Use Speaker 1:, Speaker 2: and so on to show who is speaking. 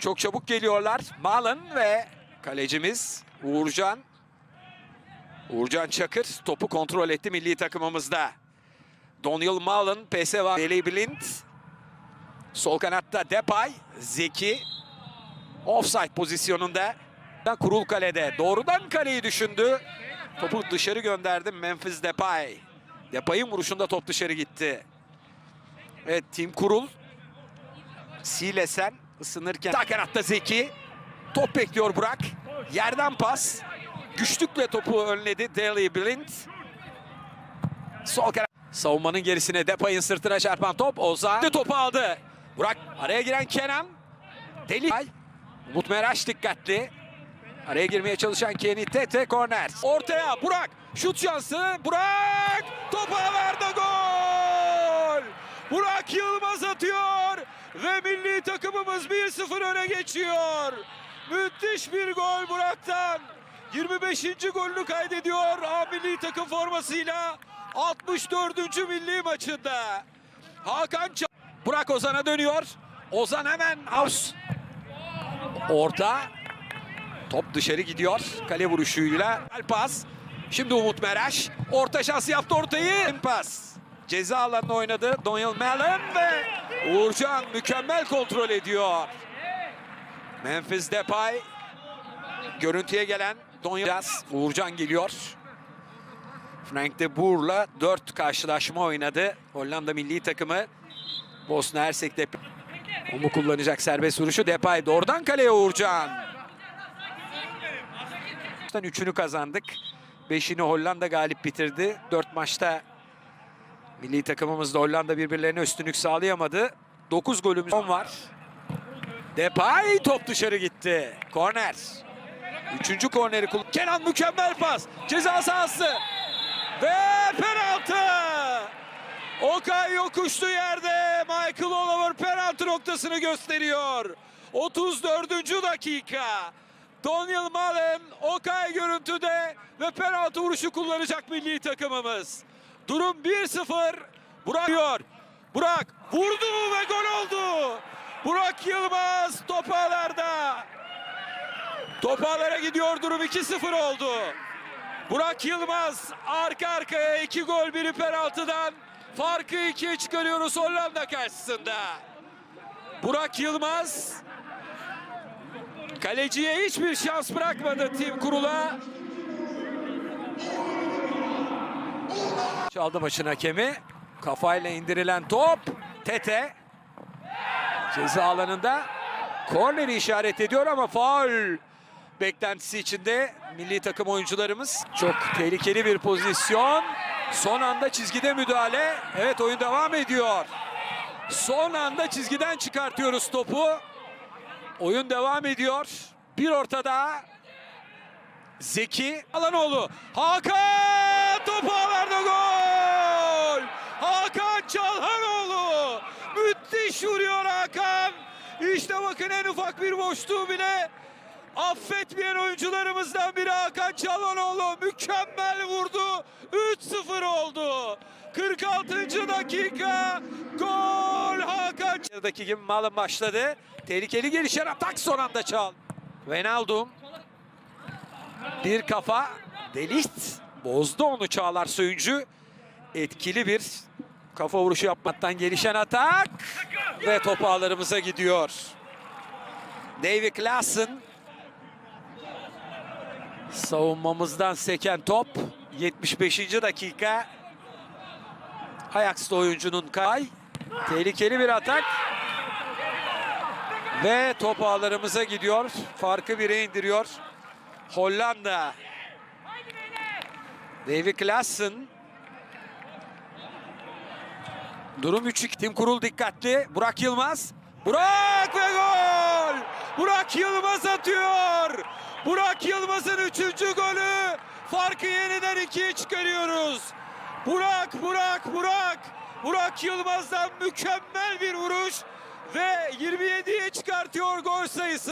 Speaker 1: Çok çabuk geliyorlar. Malın ve kalecimiz Uğurcan. Uğurcan Çakır topu kontrol etti milli takımımızda. Daniel Malın, PSV Deli Blind. Sol kanatta Depay, Zeki. Offside pozisyonunda. Kurul kalede. Doğrudan kaleyi düşündü. Topu dışarı gönderdi Memphis Depay. Depay'ın vuruşunda top dışarı gitti. Evet Tim Kurul. Silesen ısınırken. Sağ kanatta Zeki. Top bekliyor Burak. Yerden pas. Güçlükle topu önledi Daly Blind. Sol kanat. Savunmanın gerisine Depay'ın sırtına çarpan top. Ozan topu aldı. Burak araya giren Kenan. Deli. Umut Meraş dikkatli. Araya girmeye çalışan Kenny Tete korner. Ortaya Burak. Şut şansı. Burak. Topu verdi gol. Burak Yılmaz atıyor. Ve milli takımımız 1-0 öne geçiyor. Müthiş bir gol Burak'tan. 25. golünü kaydediyor A milli takım formasıyla 64. milli maçında. Hakan Ça- Burak Ozan'a dönüyor. Ozan hemen Aus. Orta. Top dışarı gidiyor. Kale vuruşuyla. Pas. Şimdi Umut Meraş. Orta şansı yaptı ortayı. Pas. Ceza alanına oynadı. Daniel Mellon ve Uğurcan mükemmel kontrol ediyor. Memphis Depay. Görüntüye gelen Daniel Uğurcan geliyor. Frank de Boer'la 4 karşılaşma oynadı. Hollanda milli takımı. Bosna Hersek Depay. Onu kullanacak serbest vuruşu Depay. Doğrudan kaleye Uğurcan. Üçünü kazandık. Beşini Hollanda galip bitirdi. Dört maçta milli takımımızda Hollanda birbirlerine üstünlük sağlayamadı. Dokuz golümüz on var. Depay top dışarı gitti. Korner. Üçüncü korneri kullan. Kenan mükemmel pas. Ceza sahası. Ve penaltı. Okay yokuşlu yerde Michael Oliver penaltı noktasını gösteriyor. 34. dakika. Daniel Malen Okay görüntüde ve penaltı vuruşu kullanacak milli takımımız. Durum 1-0. Burak diyor. Burak vurdu ve gol oldu. Burak Yılmaz topalarda. Topalara gidiyor durum 2-0 oldu. Burak Yılmaz arka arkaya iki gol biri penaltıdan farkı ikiye çıkarıyoruz Hollanda karşısında. Burak Yılmaz kaleciye hiçbir şans bırakmadı Tim Kurul'a. Çaldı maçın hakemi. Kafayla indirilen top. Tete. Ceza alanında korneri işaret ediyor ama faul beklentisi içinde milli takım oyuncularımız. Çok tehlikeli bir pozisyon. Son anda çizgide müdahale. Evet oyun devam ediyor. Son anda çizgiden çıkartıyoruz topu. Oyun devam ediyor. Bir ortada. Zeki Alanoğlu. Hakan topu verdi gol. Hakan Çalhanoğlu. Müthiş vuruyor Hakan. İşte bakın en ufak bir boşluğu bile affetmeyen oyuncularımızdan biri Hakan Çalhanoğlu. Mükemmel vurdu. 3-0 oldu. 46. dakika gol Hakan. Dakika gibi malın başladı. Tehlikeli gelişen atak son anda çal. Wijnaldum bir kafa Delikt bozdu onu Çağlar Söyüncü. Etkili bir kafa vuruşu yapmaktan gelişen atak ve top ağlarımıza gidiyor. David Klassen savunmamızdan seken top 75. dakika Ajax'ta oyuncunun kay tehlikeli bir atak ve top ağlarımıza gidiyor. Farkı bire indiriyor. Hollanda. David Klassen. Durum 3-2. Tim Kurul dikkatli. Burak Yılmaz. Burak ve gol! Burak Yılmaz atıyor. Burak Yılmaz'ın üçüncü golü. Farkı yeniden ikiye çıkarıyoruz. Burak, Burak, Burak. Burak Yılmaz'dan mükemmel bir vuruş ve 27'ye çıkartıyor gol sayısı.